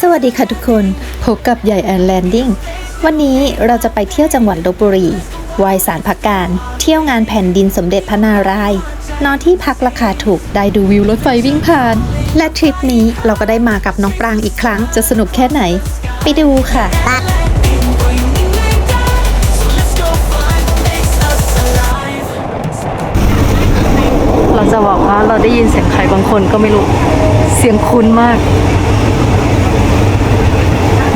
สวัสดีค่ะทุกคน พบกับใหญ่แอนแลนดิ้ง วันนี้เราจะไปเที่ยวจังหวัดลบบุรีวายสารพักการ เที่ยวงานแผ่นดินสมเด็จพระนารายณ์นอนที่พักราคาถูก ได้ดูวิวรถไฟวิ่งผ่าน และทริปนี้เราก็ได้มากับน้องปรางอีกครั้ง จะสนุกแค่ไหน ไปดูค่ะ เราจะบอกว่าเราได้ยินเสียงใครบางคนก็ไม่รู้ เสียงคุ้นมาก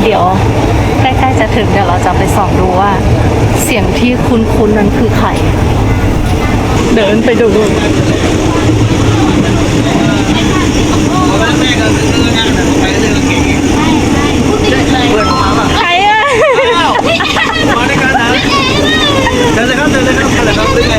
เดี๋ยวใกล้ๆจะถึงเดี๋ยวเราจะไปส่องดูว่า เสียงที่คุ้นๆนั้นคือใคร เดินไปดูใครอะมาด้วยกันนะเดินเลยครับเดินเลยครับเดินเลยครับ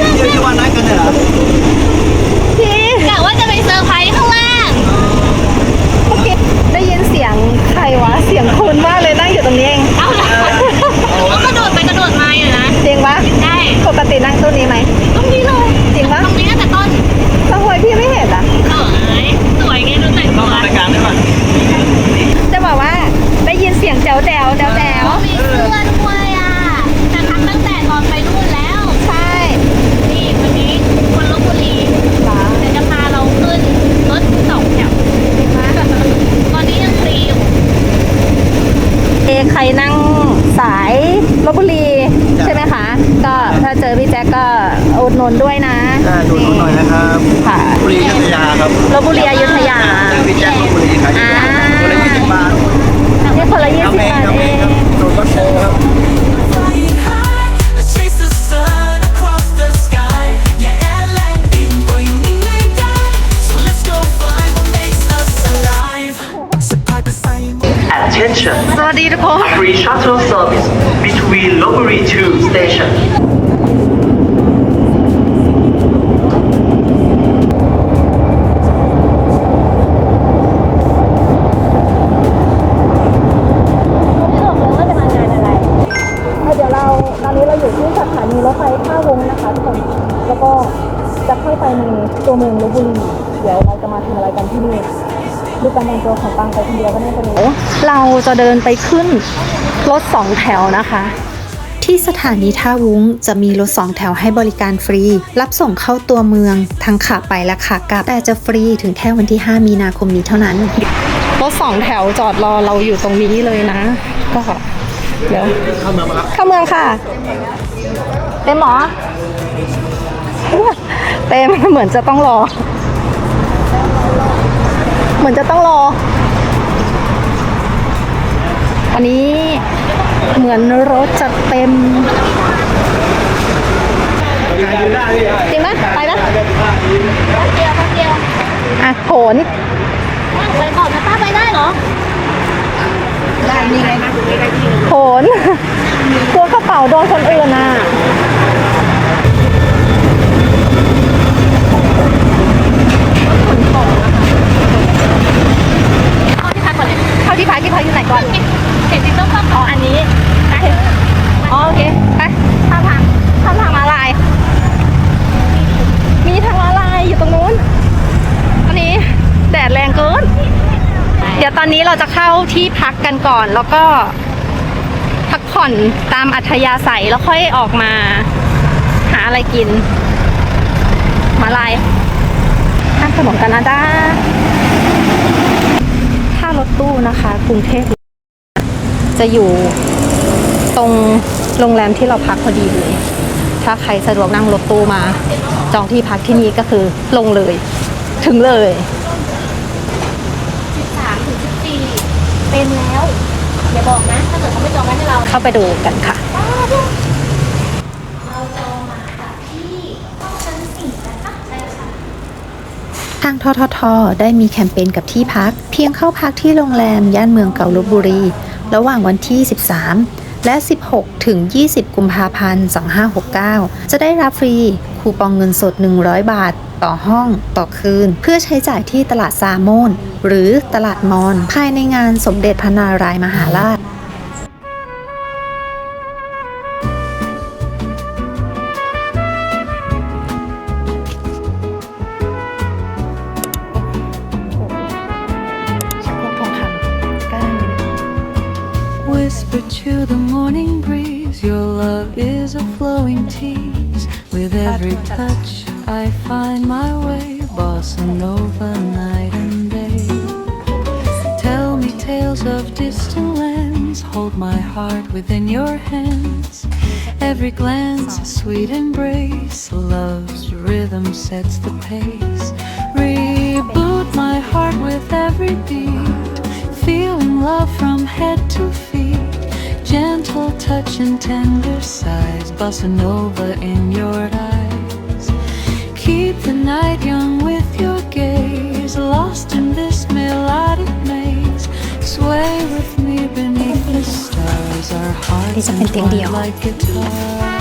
เราจะเดินไปขึ้นรถสองแถวนะคะ ที่สถานีท่าวุ้งจะมีรถสองแถวให้บริการฟรี รับส่งเข้าตัวเมืองทั้งขาไปและขากลับ แต่จะฟรีถึงแค่วันที่ 5 มีนาคมนี้เท่านั้น รถสองแถวจอดรอเราอยู่ตรงนี้เลยนะ ก็เดี๋ยวเข้าเมืองมาครับเข้าเมืองค่ะ เต็มหมอเต็มเหมือนจะต้องรอ เหมือนจะต้องรอ อันนี้เหมือนรถจะเต็มจริงไหมไปนะเดียวเดียวเดียวอะโผนไปก่อนนะป้าไปได้เหรอโผนกลัวกระเป๋าโดนคนอื่นอะเข้าที่พักก่อนเลยเข้าที่พักที่พักอยู่ไหนก่อน เห็นติ๊กต็อกก็อ๋ออันนี้ไปอ๋อโอเคไปข้ามทางข้ามทางมาลาย มีทางมาลายอยู่ตรงนู้นอันนี้แดดแรงเกิน เดี๋ยวตอนนี้เราจะเข้าที่พักกันก่อนแล้วก็พักผ่อนตามอัธยาศัยแล้วค่อยออกมาหาอะไรกิน มาลายข้ามถนนกันนะจ้าถ้ารถตู้นะคะ กรุงเทพ จะอยู่ตรงโรงแรมที่เราพักพอดีเลย ถ้าใครสะดวกนั่งรถตู้มา จองที่พักที่นี่ก็คือลงเลย ถึงเลยสามถึงสิบสี่เป็นแล้วอย่าบอกนะ ถ้าเกิดเขาไม่จองไว้ให้เราเข้าไปดูกันค่ะเราจองมาจากที่ห้องชั้นสี่นะคะใช่ค่ะ ทางททท ได้มีแคมเปญกับที่พัก เพียงเข้าพักที่โรงแรมย่านเมืองเก่าลบบุรี ระหว่างวันที่ 13 และ 16 ถึง 20 กุมภาพันธ์ 2569 จะได้รับฟรีคูปองเงินสด 100 บาท ต่อห้องต่อคืน เพื่อใช้จ่ายที่ตลาดซาโมนหรือตลาดมอน ภายในงานสมเด็จพระนารายมหาราช tales of distant lands. Hold my heart within your hands. Every glance, a sweet embrace. Love's rhythm sets the pace. Reboot my heart with every beat. Feeling love from head to feet. Gentle touch and tender sighs. Bossa Nova in your eyes. Keep the night young with your gaze. Lost in this maze. Sway with me beneath the stars. Our hearts นี่จะเป็นเตียงเดี่ยว entwined like guitars.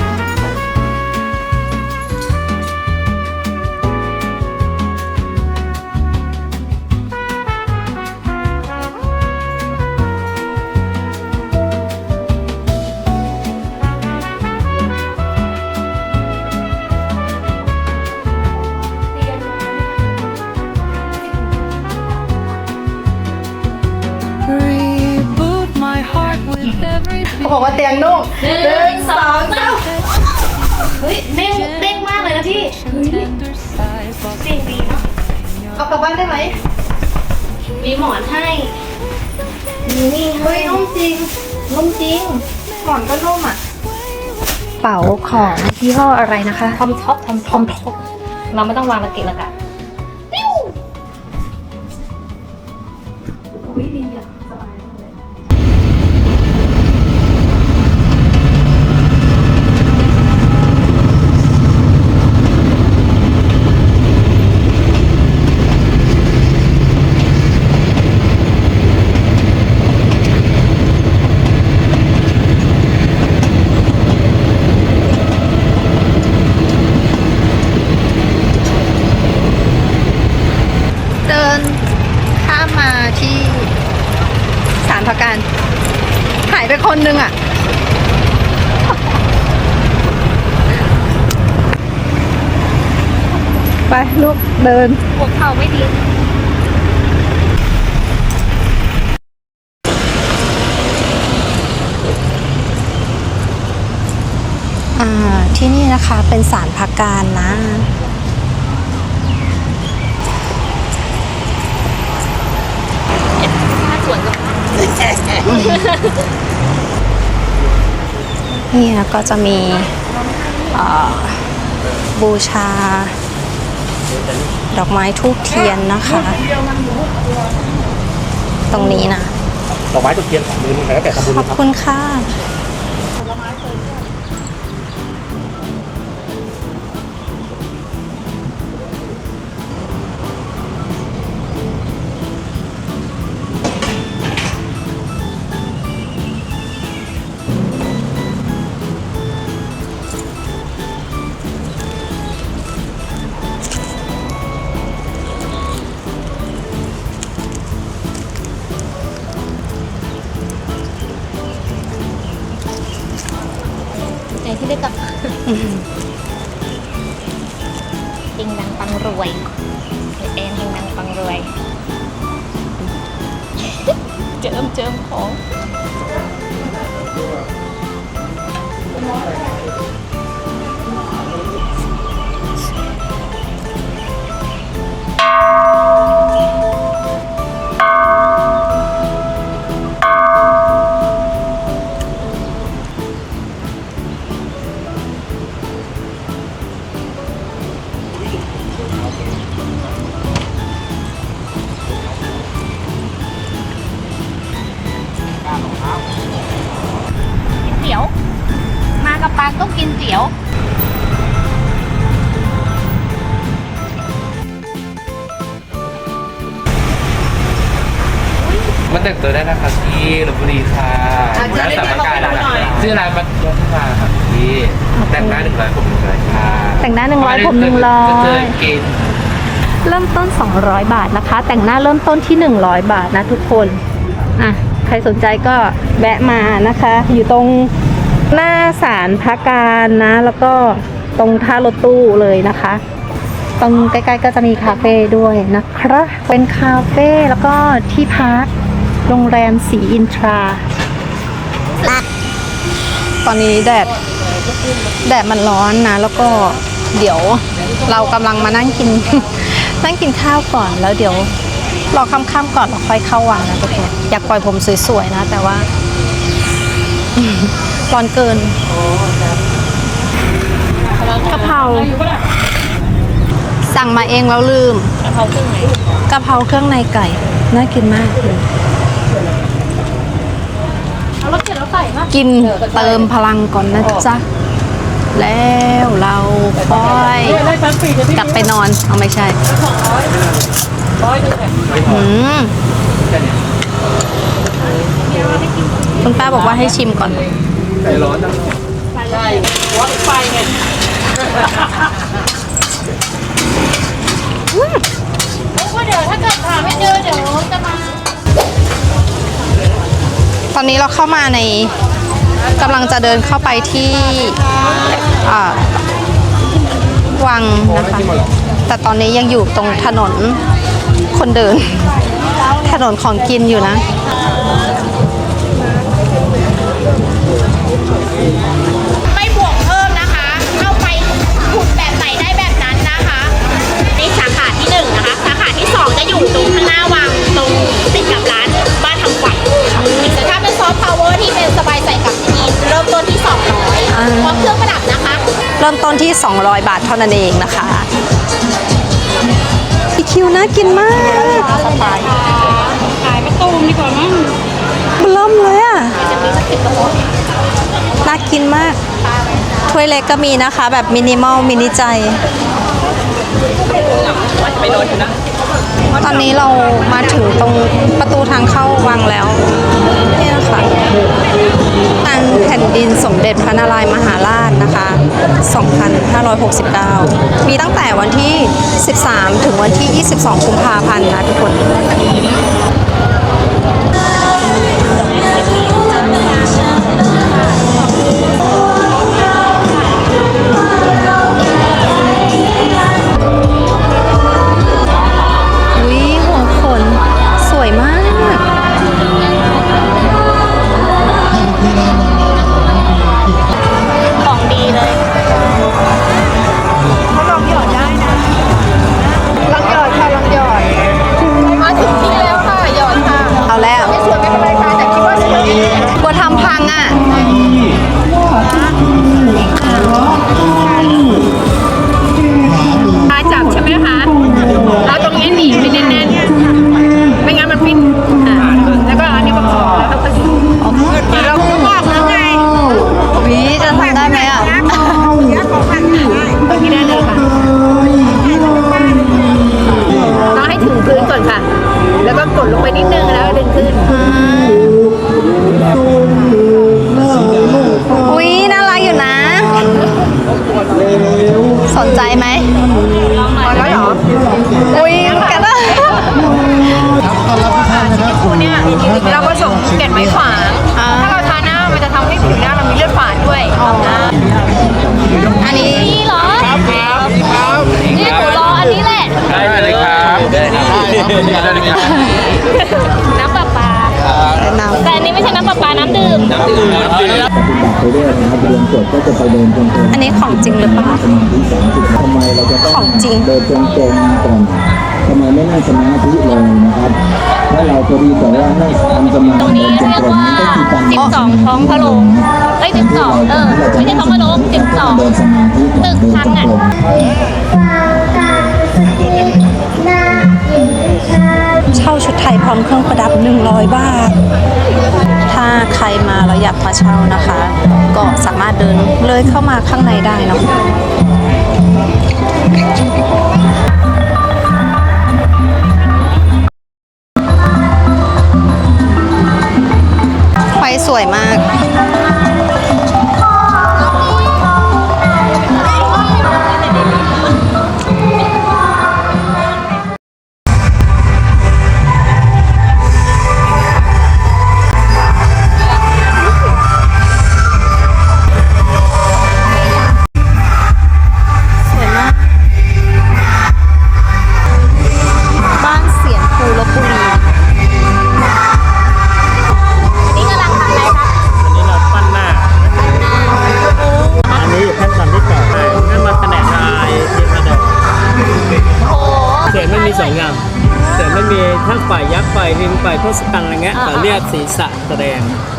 บอกว่าเตียงนุ่มหนึ่งสองสามเฮ้ยเด้งเด้งมากเลยนะพี่ tender sighs. เด้งดีเนาะเอากลับบ้านได้ไหมมีหมอนให้มีนี่ให้เฮ้ยนุ่มจริงนุ่มจริงหมอนก็นุ่มอะเป๋าของยี่ห้ออะไรนะคะทอมท็อปทอมทอมท็อปเราไม่ต้องวางตะเกียบละกัน ไปลูกเดินหัวเข่าไม่ดีอ่าที่นี่นะคะเป็นสารพักการนะถ้าสวนกับนี่นะก็จะมีเอ่อบูชา ดอกไม้ทูบเทียนนะคะ ตรงนี้นะ ดอกไม้ตะเคียนของมือแล้วแต่ทำบุญขอบคุณค่ะ เจิมเจิมของ กับปางต้องกินเตี๋ยวมาแต่งตัวได้นะครับที่ลบบุรีค่ะร้านสามการนะครับชื่อร้านบัตรยกมาครับพี่แต่งหน้าหนึ่งร้อยผมหนึ่งร้อยค่ะแต่งหน้าหนึ่งร้อยผมหนึ่งร้อก็เจอยกิน เริ่มต้น 200 บาทนะคะ แต่งหน้าเริ่มต้นที่ 100 บาทนะทุกคน อะ ใครสนใจก็แวะมานะคะ อยู่ตรง หน้าศาลพระการนะ แล้วก็ตรงท่ารถตู้เลยนะคะ ตรงใกล้ๆก็จะมีคาเฟ่ด้วยนะคะเป็นคาเฟ่แล้วก็ที่พักโรงแรมสีอินทรา ตอนนี้แดดแดดมันร้อนนะ แล้วก็เดี๋ยวเรากำลังมานั่งกิน นั่งกินข้าวก่อนแล้วเดี๋ยวรอค่ำๆก่อนเราค่อยเข้าวังนะทุกคนอยากปล่อยผมสวยๆนะ แต่ว่า ร้อนเกินกะเพราสั่งมาเองแล้วลืมกะเพราเครื่องในไก่ น่ากินมากเลยกินเติมพลังก่อนนะจ๊ะ แล้วเราค่อยกลับไปนอนเอาไม่ใช่อืมคุณป้าบอกว่าให้ชิมก่อน เดี๋ยวถ้าเกิดหาไม่เจอเดี๋ยวจะมา ตอนนี้เราเข้ามาในกำลังจะเดินเข้าไปที่อ่าวังนะคะ แต่ตอนนี้ยังอยู่ตรงถนนคนเดิน ถนนของกินอยู่นะ นที่ 200 บาทเท่านั้นเองนะคะอีคิวน่ากินมากขายมะตูมดีกว่ามั้งมันเริ่มเลยอะน่ากินมาก ถ้วยเล็กก็มีนะคะ แบบมินิมอลมินิใจตอนนี้เรามาถึงตรงประตูทางเข้าวังแล้วนี่นะคะ นังแผ่นดินสมเด็จพระนารายณ์มหาราชนะคะ 2569 มีตั้งแต่วันที่ 13 ถึงวันที่ 22 กุมภาพันธ์นะทุกคน ดีแต่ว่านั่งตรงนี้เดินจเรียกว่าสิบสองท้องพระโรงเอ้ยสิบสองเออไม่ใช่ท้องพระโรงสิบสองตึกเดินชั้นจงอะเช่าชุดไทยพร้อมเครื่องประดับ 100 บาท ถ้าใครมาแล้วอยากมาเช่านะคะ ก็สามารถเดินเลยเข้ามาข้างในได้เนาะ วยมาก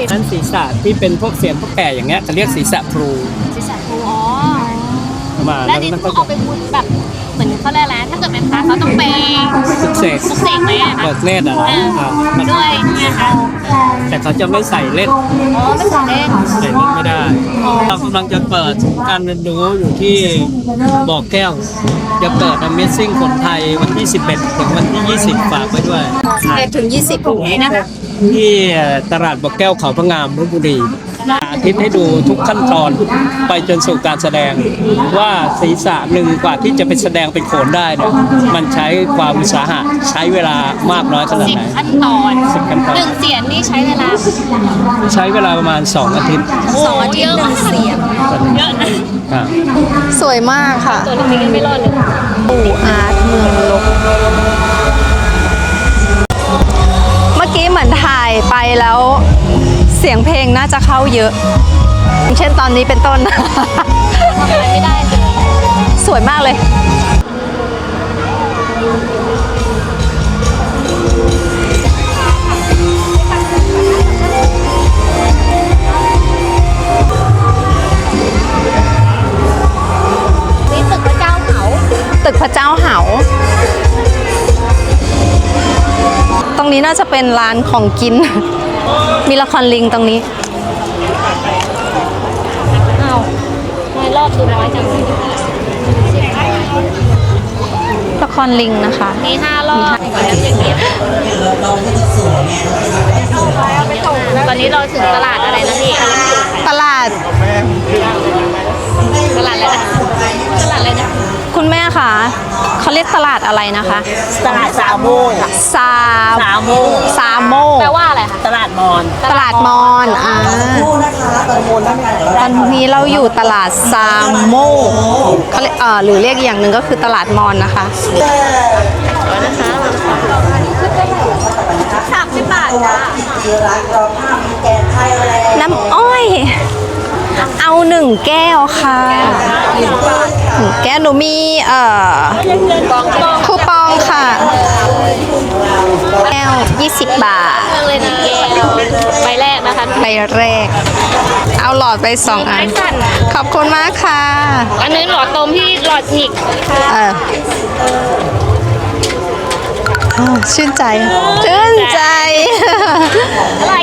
ดงนั้นศีรษะที่เป็นพวกเสียงพวกแก่อย่างเงี้ยจะเรียกศีรษะพลูศีรษะครูอ๋อมาแล้แล้ววนี่มันต้ก็องเอาไปบุญแบบเหมือนเขาเรียกอะไรถ้าเกิดเป็นพระเขาต้องไปสุกเสกปลุกเสกไหมอะคะเปิดเนตรอะเอนะออ่ามันด้วยใช่ไหมคะแต่เขาจะไม่ใส่เล่นอ๋อไม่ใส่เล่นใส่เล่นไม่ได้เรากำลังจะเปิดการเรียนรู้อยู่ที่บ่อแก้ว จะเปิด Amazing คนไทยวันที่ 11 ถึงวันที่ 20 ฝากไว้ด้วย11ถึง 20ถุงนี้นะคะ ที่ตลาดบ่อแก้วเขาพระงามลพบุรีอาทิตย์ให้ดูทุกขั้นตอนไปจนสู่การแสดง ว่าศีรษะหนึ่งกว่าที่จะไปแสดงเป็นโขนได้เนี่ยมันใช้ความอุตสาหะใช้เวลามากน้อยขนาดสิบไหน ขั้นตอนสิบขั้นตอน หนึ่งเสียงนี่ใช้เวลาใช้เวลาประมาณ 2 อาทิตย์สองอาทิตย์หนึ่งเสียงเยอะนะครับสวยมากค่ะตัวนี้ก็ไม่รอดเลย ปู่อาร์ตเมืองลบ เมื่อกี้เหมือนถ่ายไปแล้ว เสียงเพลงน่าจะเข้าเยอะอย่างเช่นตอนนี้เป็นต้น ทำอะไรไม่ได้เลย สวยมากเลย นี้น่าจะเป็นร้านของกิน มีละครลิงตรงนี้อ้าวทำไมรอบดูน้อยจังเลยละครลิงนะคะ มีห้ารอบอย่างเงี้ยตอนนี้เราถึงตลาดอะไรนะพี่ ตลาด ตลาดอะไรนะ ตลาดอะไรนะ คุณแม่คะ เขาเรียกตลาดอะไรนะคะ ตลาดสามโมงซาสามโมงซาโมแปลว่าอะไรคะ ตลาดมอนตลาดมอนอ่าตอนนี้เราอยู่ตลาดซาโมเขาเรียกเอ่อหรือเรียกอีกอย่างหนึ่งก็คือตลาดมอนนะคะสามสิบบาทจ้าน้ำอ้อย เอาหนึ่งแก้วค่ะหนึ่ง แก้หนูมีเอ่อคูปองค่ะ แก้ว 20 บาทเลยนะแก้วใบแรกนะคะใบแรก เอาหลอดไปสองอัน ขอบคุณมากค่ะ อันนี้หลอดตมที่หลอดหิกเออชื่นใจ ชื่นใจ อะไร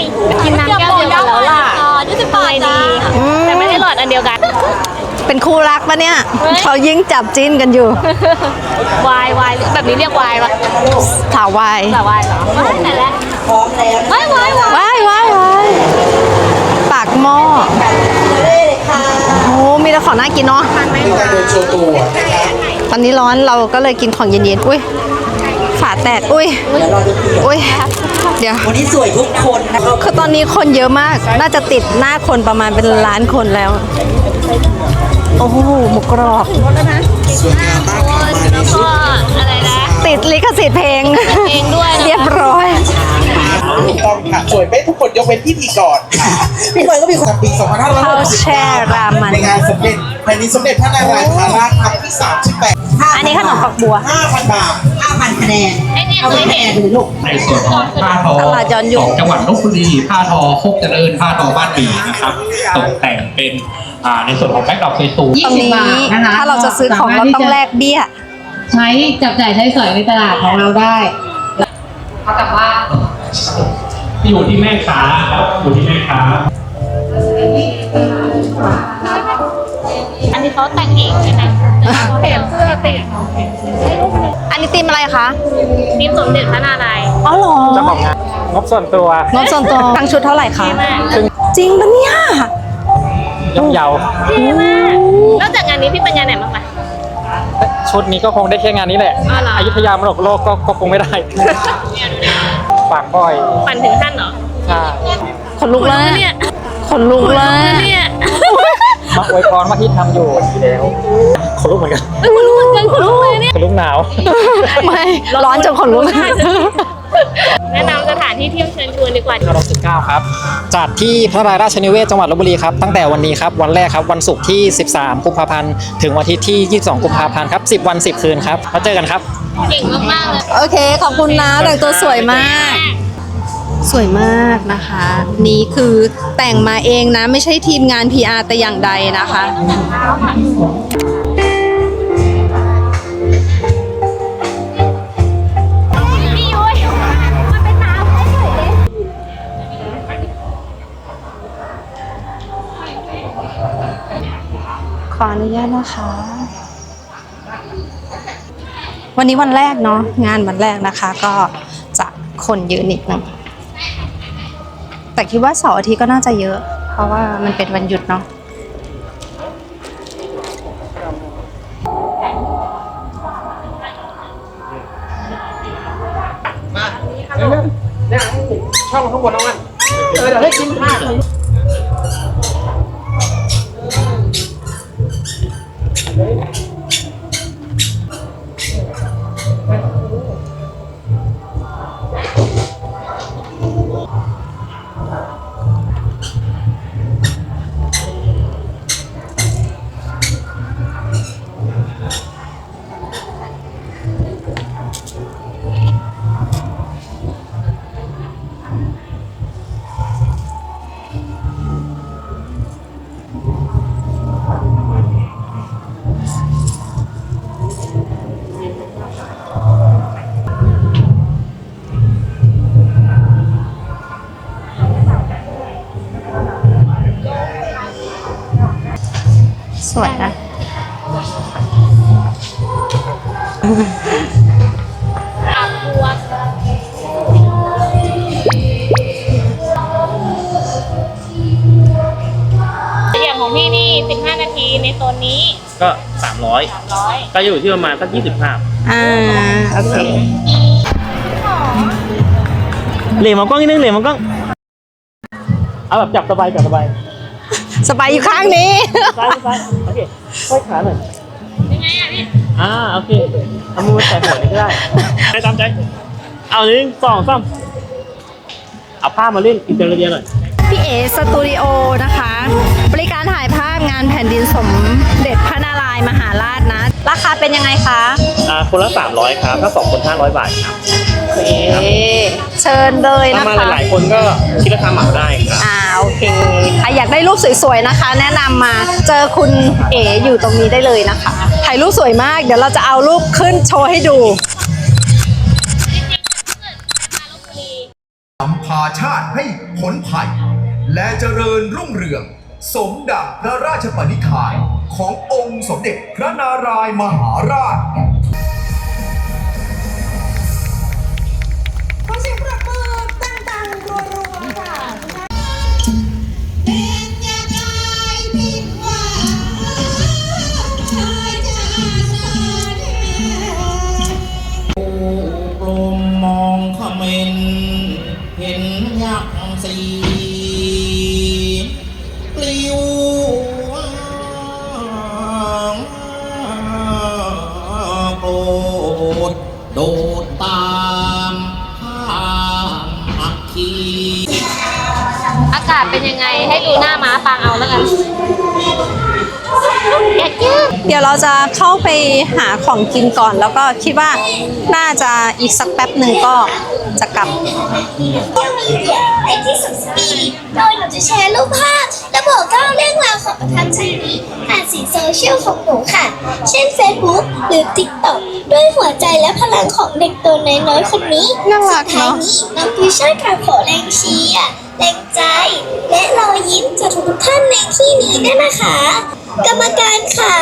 กินน้ำแก้วเดียวกันแล้วล่ะอ๋อยี่สิบบาทดี แต่ไม่ได้หลอดอันเดียวกัน เป็นคู่รักปะเนี่ยเฮ้ย เขายิ่งจับจิ้นกันอยู่ วายวายแบบนี้เรียกวายปะถาวายแต่วายเหรอไม่แต่ละพร้อมแล้ววายวายวายว้ายว้ายว้ายปากหม้อโอ้มีแต่ของน่ากินเนาะตอนนี้ร้อนเราก็เลยกินของเย็นๆอุ้ยฝาแตกอุ้ยอุ้ยเดี๋ยว วันนี้สวยทุกคนนะครับคือตอนนี้คนเยอะมาก น่าจะติดหน้าคนประมาณเป็นล้านคนแล้ว โอ้โหหมูกรอบแล้วก็อะไรนะติดลิขสิทธิ์เพลง เพลงด้วยนะคะเรียบร้อย ถูกต้องค่ะสวยเป๊ะทุกคนยกเว้นพิธีกรค่ะพี่เฟิร์นก็มีความปีข้าวแช่รามัน2565ในงานสมเด็จแผ่นดินสมเด็จพระนารายณ์มหาราชครั้งที่38 อันนี้ขนมฝักบัว 5,000 บาท 5,000คะแนนไอเนี่ยเอาเคไปยคะแนเห็นนหรือลูกในส่วนของผ้าทอตลาดย้อนยุค ของจังหวัดลบบุรีผ้าทอโคกเจริญผ้าทอบ้านหมีนะครับ ตกแต่งเป็น อ่าในส่วนของแบ็คดรอปสวยตรงนี้ถ้าเราจะซื้อของเราต้องแลกเบี้ย ใช้จับจ่ายใช้สอยในตลาดของเราได้เท่ากับว่าๆอยู่ที่แม่ค้าครับอยู่ที่แม่ค้า อันนี้เขาแต่งเองใช่ไหมเปลี่ยนเสื้อเปลี่ยนอันนี้ตีมอะไรคะทีมสมเด็จพระนารายณ์อ๋อเหรอเจ้าของงานงบส่วนตัว งบส่วนตัว ทั้งชุดเท่าไหร่คะมากจริงปะเนี่ย ย่อมเยาวเท่มากนอกจากงานนี้พี่ไปงานไหนบ้างไหมชุดนี้ก็คงได้แค่งานนี้แหละอ๋อเหรออ ยุธยามรดกโลกก็ก็คงไม่ได้ ฝากบ่อยปั่นถึงขั้นเหรอใช่ขนลุกแล้วเนี่เนี่ยยขนลุกแล้วเนี่ยมาอวยพรว่าที่ทำอยู่ที่แล้วขนลุกเหมือนกันคุณรู้เหมือนกันคุณรู้เลยเนี่ยขนลุกหนาว ไม่ร้อนจนขนลุก แนะนำสถานที่เที่ยวเชิญชวนดีกว่ารอบ19 ครับ จัดที่พระนารายณ์ราชนิเวศจังหวัดลบบุรีครับ ตั้งแต่วันนี้ครับ วันแรกครับ วันศุกร์ที่ 13 กุมภาพันธ์ ถึงวันอาทิตย์ที่ 22 กุมภาพันธ์ครับ 10 วัน 10 คืนครับมาเจอกันครับ เก่งมากๆเลย โอเค ขอบคุณนะ แต่งตัวสวยมาก สวยมากนะคะ นี่คือแต่งมาเองนะ ไม่ใช่ทีมงาน PR แต่อย่างใดนะคะ ออนุญาตนะคะ วันนี้วันแรกเนาะงานวันแรกนะคะ ก็จะคนเยอะนิดนึงแต่คิดว่าเสาร์อาทิตย์ก็น่าจะเยอะ เพราะว่ามันเป็นวันหยุดเนาะช่องข้างบนน้องมันเออเดี๋ยวให้กินข้าว สวยนะอย่างของพี่นี่ 15 นาทีในโซนนี้ก็สามร้อย300ก็อยู่ที่ประมาณสักยี่สิบภาพอ่า โอเคเหลี่ยมมองกล้องนิดนึงเหลี่ยมมองกล้อง เอาแบบจับสบายจับสบาย สบายอยู่ข้างนี้ ซ้ายซ้ายโอเคค่อยขาหน่อยยังไงอะพี่อ่าโอเคเอามือมาแตะหัวนี่ก็ได้ได้ตามใจเอาหนึ่งสองสามเอาผ้ามาเล่นอินเตอร์เนียหน่อยพี่เอสตูดิโอนะคะ บริการถ่ายภาพงานแผ่นดินสมเด็จพระนารายณ์มหาราชนะ ราคาเป็นยังไงคะ อ่าคนละสามร้อยครับถ้าสองคนห้าร้อยบาทครับ เอ๊ะเชิญเลยถ้านะมาคะ หลายๆคนก็คิดราคาเหมาได้ครับ อ่าโอเคใครอยากได้รูปสวยๆนะคะ แนะนำมาเจอคุณเอ๋อยู่ตรงนี้ได้เลยนะคะถ่ายรูปสวยมาก เดี๋ยวเราจะเอารูปขึ้นโชว์ให้ดู นำพาชาติให้พ้นภัย และเจริญรุ่งเรือง สมดังพระราชปณิธานขององค์สมเด็จพระนารายณ์มหาราช สีปลิวโปรดโดดตามข้ามอัคคีอากาศเป็นยังไงให้ดูหน้าม้าปางเอาแล้วกัน เดี๋ยวเราจะเข้าไปหาของกินก่อน แล้วก็คิดว่าน่าจะอีกสักแป๊บหนึ่งก็ จะกลับไอที่สุดสปีดโดยหนูจะแชร์รูปภาพและบอกเล่าเรื่องราวของประทับใจนี้ผ่านสื่อโซเชียลของหนูค่ะ เช่น Facebook หรือ TikTok ด้วยหัวใจและพลังของเด็กตัวน้อยๆคนนี้น่ารักสุดท้ายเนอะนี้น้องปุ้ยช่วยการขอแรงเชียร์แรงใจ และรอยยิ้มจากทุกๆท่านในที่นี้ด้วยนะคะ กรรมการขา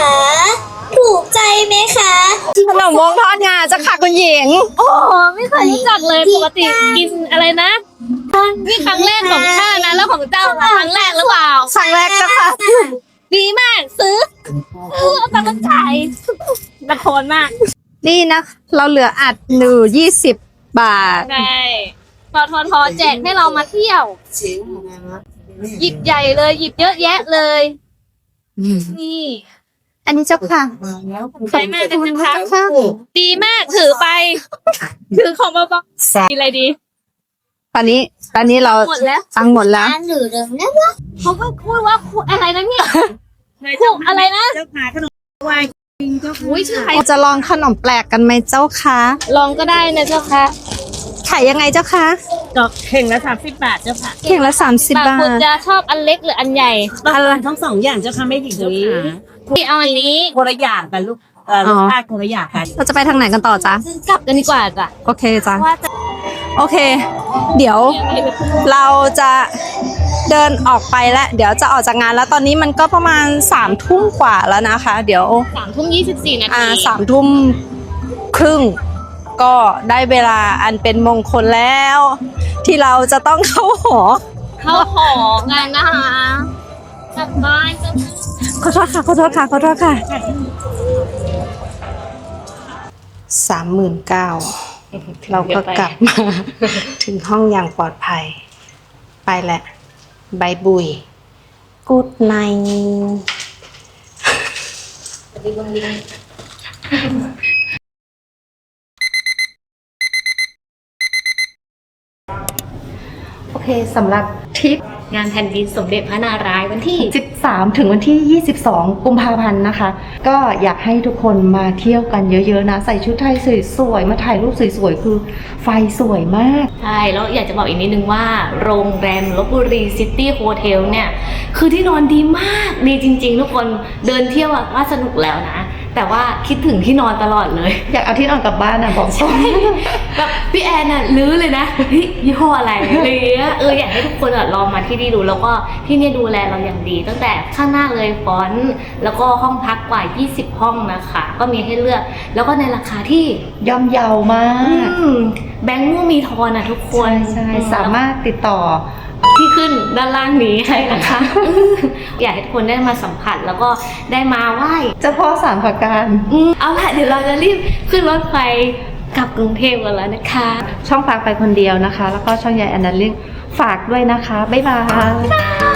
ถูกใจไหมคะขนมวงทอดงาจะค่ะคุณหญิง โอ้ไม่เคยรู้จักเลยปกติกินอะไรนะนี่ครั้งแรกของข้านะแล้วของเจ้าล่ะครั้งแรกหรือเปล่าครั้งแรกเจ้าค่ะดีมากซื้อซื้อเอาตังค์มาจ่ายตะโคนมาก นี่นะ เราเหลืออัดหนูยี่สิบบาทใช่ทอทอทอแจกให้เรามาเที่ยวหยิบใหญ่เลย หยิบเยอะแยะเลยนี่ อันนี้เจ้าค่ะใช่มากนะคะดีมากถือไป ถือของมาบอกมีอะไรดี ตอนนี้ ตอนนี้เราหมดแล้วตังค์หมดแล้วหนูเดิมนะวะเขาก็พูดว่าคุอะไรนะเนี่ยคุอะไรนะเจ้าขาขนมวายจริงเจ้าค่ะอุ้ยชื่อใครจะลองขนมแปลกกันไหมเจ้าคะลองก็ได้นะเจ้าค่ะ ขายยังไงเจ้าคะก็เข่งละสามสิบบาทเจ้าค่ะเข่งละ 30 บาคนท จะชอบอันเล็กหรืออันใหญ่อะไรทั้งสองอย่างเจ้าค่ะไม่ผิดเจ้าค่ะที่เอาอันนี้คนละอย่างกันลูกเอออ๋อรสชาติคนละอย่างกัน เราจะไปทางไหนกันต่อจ๊ะ กลับกันดีกว่าจ้ะโอเคจ้ะ ว่าจะโอเค เดี๋ยวเราจะเดินออกไปแล้ว เดี๋ยวจะออกจากงานแล้วตอนนี้มันก็ประมาณสามทุ่มกว่าแล้วนะคะ เดี๋ยว สามทุ่มยี่สิบสี่นาอ่าทีสามทุ่มครึ่ง ก็ได้เวลาอันเป็นมงคลแล้ว ที่เราจะต้องเข้าหอ เข้าหอกันนะคะกลับบ้านกันขอโทษค่ะขอโทษค่ะขอโทษค่ะสามหมื่นเก้าเราก็กลับมา ถึงห้องอย่างปลอดภัย ไปแหละบายบุยกูดไนโอ เคสำหรับทริปงานแผ่นดินสมเด็จพระนารายณ์วันที่ 13 ถึงวันที่ 22 กุมภาพันธ์นะคะ ก็อยากให้ทุกคนมาเที่ยวกันเยอะๆนะ ใส่ชุดไทยสวยๆ มาถ่ายรูปสวยๆ คือไฟสวยมาก ใช่ แล้วอยากจะบอกอีกนิดนึงว่า โรงแรมลบบุรีซิตี้โฮเทลเนี่ย คือที่นอนดีมาก ดีจริงๆ ทุกคนเดินเที่ยวอะก็สนุกแล้วนะ แต่ว่าคิดถึงที่นอนตลอดเลย อยากเอาที่นอนกลับบ้านนะบอกตรง แบบพี่แอนน่ะลื้อเลยนะเฮ้ยยี่ห้ออะไรอะไรอย่างเงี้ยเอออยากให้ทุกคนอะลองมาที่นี่ดูแล้วก็ที่เนี่ยดูแลเราอย่างดี ตั้งแต่ข้างหน้าเลยฟอนต์แล้วก็ห้องพักกว่า 20 ห้องนะคะ ก็มีให้เลือก แล้วก็ในราคาที่ย่อมเยาวมาก อืมแบงค์ม่วงมีทอนอะทุกคนใช่สามารถติดต่อ ที่ขึ้นด้านล่างนี้ให้นะคะ อยากให้ทุกคนได้มาสัมผัสแล้วก็ได้มาไหว้เจ้าพ่อสามประการอืมเอาละเดี๋ยวเราจะรีบขึ้นรถไฟกลับกรุงเทพกันแล้วนะคะ ช่องฝากไปคนเดียวนะคะ แล้วก็ช่องยายแอนนันเลี้ยงฝากด้วยนะคะ บ๊ายบาย